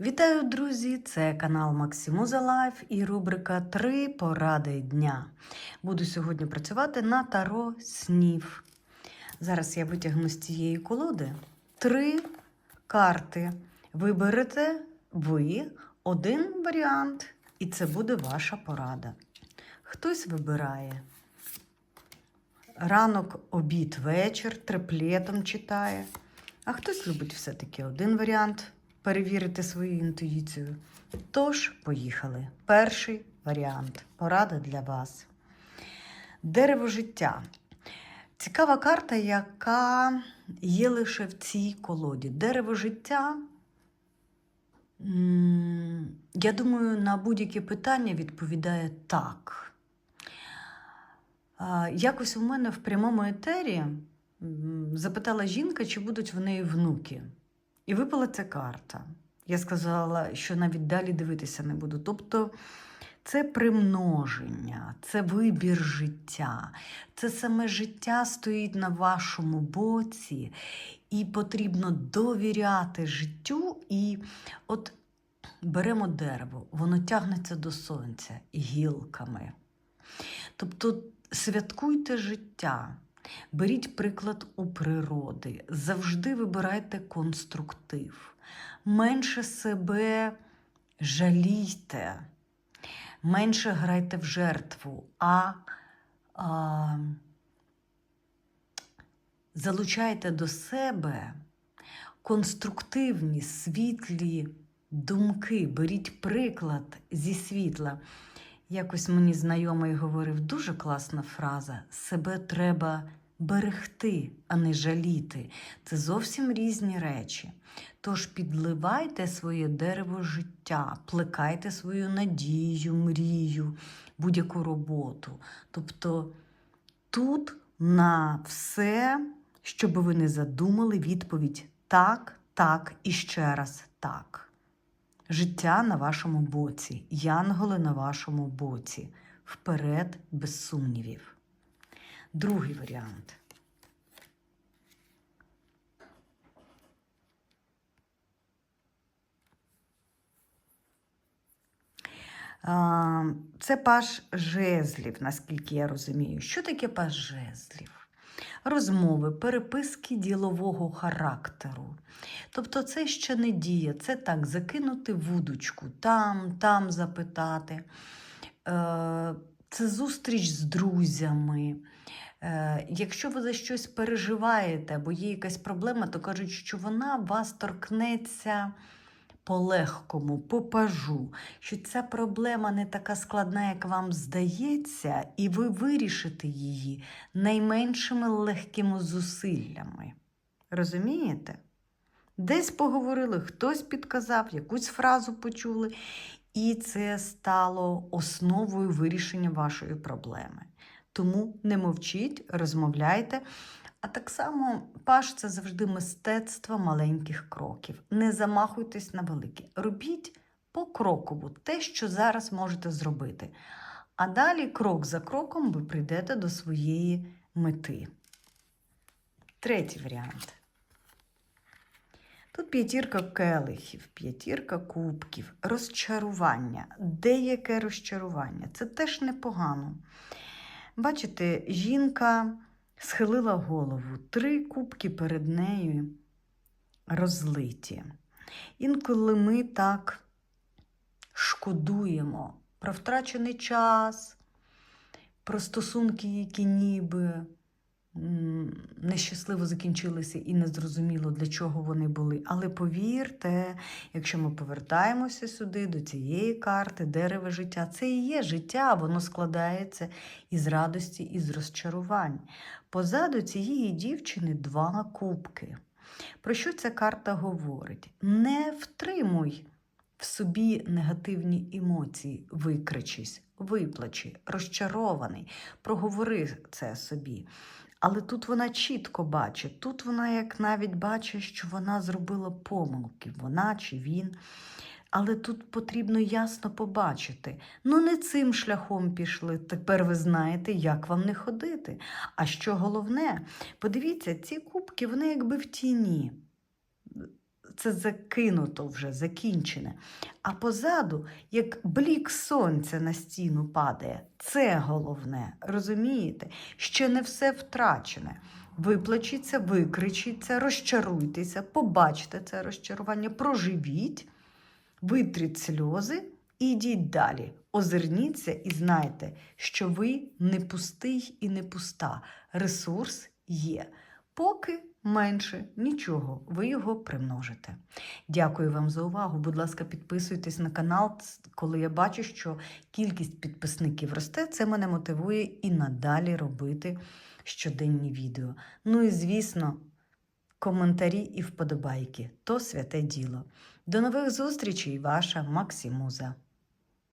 Вітаю, друзі! Це канал Максимуза Лайф і рубрика Три поради дня. Буду сьогодні працювати на таро снів. Зараз я витягну з цієї колоди три карти. Виберете ви один варіант, і це буде ваша порада. Хтось вибирає ранок, обід, вечір, триплетом читає. А хтось любить все-таки один варіант перевірити свою інтуїцію. Тож, поїхали. Перший варіант. Порада для вас. Дерево життя. Цікава карта, яка є лише в цій колоді. Дерево життя. Я думаю, на будь-яке питання відповідає так. Якось у мене в прямому етері запитала жінка, чи будуть в неї внуки. І випала ця карта. Я сказала, що навіть далі дивитися не буду. Тобто це примноження, це вибір життя, це саме життя стоїть на вашому боці, і потрібно довіряти життю. І от беремо дерево, воно тягнеться до сонця гілками. Тобто святкуйте життя. Беріть приклад у природи, завжди вибирайте конструктив, менше себе жалійте, менше грайте в жертву, а, а залучайте до себе конструктивні, світлі думки, беріть приклад зі світла. Якось мені знайомий говорив дуже класна фраза: себе треба берегти, а не жаліти. Це зовсім різні речі. Тож підливайте своє дерево життя, плекайте свою надію, мрію, будь-яку роботу. Тобто тут на все, що би ви не задумали, відповідь так, так і ще раз так. Життя на вашому боці, янголи на вашому боці. Вперед, без сумнівів. Другий варіант. Це паш жезлів, наскільки я розумію. Що таке паш жезлів? Розмови, переписки ділового характеру. Тобто це ще не дія, це так, закинути вудочку, там, там запитати. Це зустріч з друзями. Е, Якщо ви за щось переживаєте або є якась проблема, то кажуть, що вона вас торкнеться по-легкому, по пажу, що ця проблема не така складна, як вам здається, і ви вирішите її найменшими легкими зусиллями. Розумієте? Десь поговорили, хтось підказав, якусь фразу почули, і це стало основою вирішення вашої проблеми. Тому не мовчіть, розмовляйте. А так само паш це завжди мистецтво маленьких кроків. Не замахуйтесь на великі. Робіть покроково те, що зараз можете зробити. А далі, крок за кроком, ви прийдете до своєї мети. Третій варіант. Тут п'ятірка келихів, п'ятірка кубків, розчарування. Деяке розчарування. Це теж непогано. Бачите, жінка схилила голову, три кубки перед нею розлиті. Інколи ми так шкодуємо про втрачений час, про стосунки, які ніби нещасливо закінчилися і не зрозуміло, для чого вони були. Але повірте, якщо ми повертаємося сюди, до цієї карти, дерева життя, це і є життя, воно складається із радості, із розчарувань. Позаду цієї дівчини два кубки. Про що ця карта говорить? Не втримуй в собі негативні емоції, викричись, виплачи, розчарований, проговори це собі. Але тут вона чітко бачить, тут вона як навіть бачить, що вона зробила помилки, вона чи він. Але тут потрібно ясно побачити. Ну, не цим шляхом пішли. Тепер ви знаєте, як вам не ходити. А що головне, подивіться, ці кубки, вони якби в тіні. Це закинуто вже, закінчене. А позаду, як блік сонця на стіну падає, це головне. Розумієте? Ще не все втрачене. Виплачіться, викричіться, розчаруйтеся, побачте це розчарування, проживіть, витріть сльози і йдіть далі. Озирніться і знайте, що ви не пустий і не пуста. Ресурс є. Поки менше нічого, ви його примножите. Дякую вам за увагу. Будь ласка, підписуйтесь на канал, коли я бачу, що кількість підписників росте. Це мене мотивує і надалі робити щоденні відео. Ну і звісно, коментарі і вподобайки то святе діло. До нових зустрічей, ваша Максимуза.